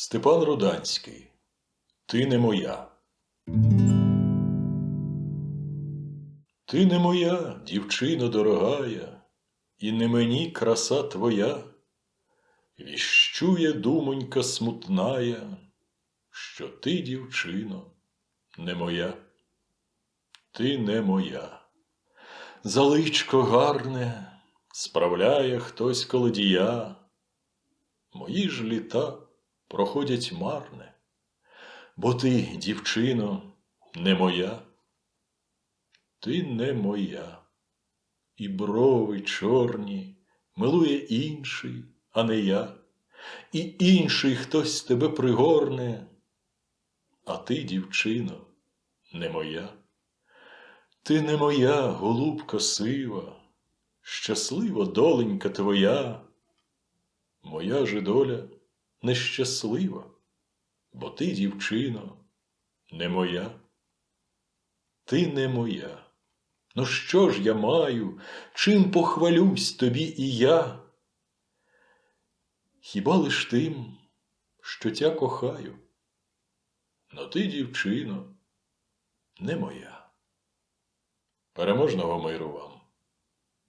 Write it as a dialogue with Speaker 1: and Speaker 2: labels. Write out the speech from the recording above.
Speaker 1: Степан Руданський. Ти не моя. Ти не моя, дівчино дорогая, і не мені краса твоя. Віщує думонька смутная, що ти, дівчино, не моя. Ти не моя. Заличко гарне, справляє хтось колодія. Мої ж літа проходять марне, бо ти, дівчино, не моя. Ти не моя, і брови чорні милує інший, а не я, і інший хтось тебе пригорне, а ти, дівчино, не моя. Ти не моя, голубка сива, щаслива доленька твоя, моя же доля нещаслива, бо ти, дівчино, не моя. Ти не моя. Ну що ж я маю, чим похвалюсь тобі і я? Хіба лиш тим, що тя кохаю? Но ти, дівчино, не моя. Переможного миру вам!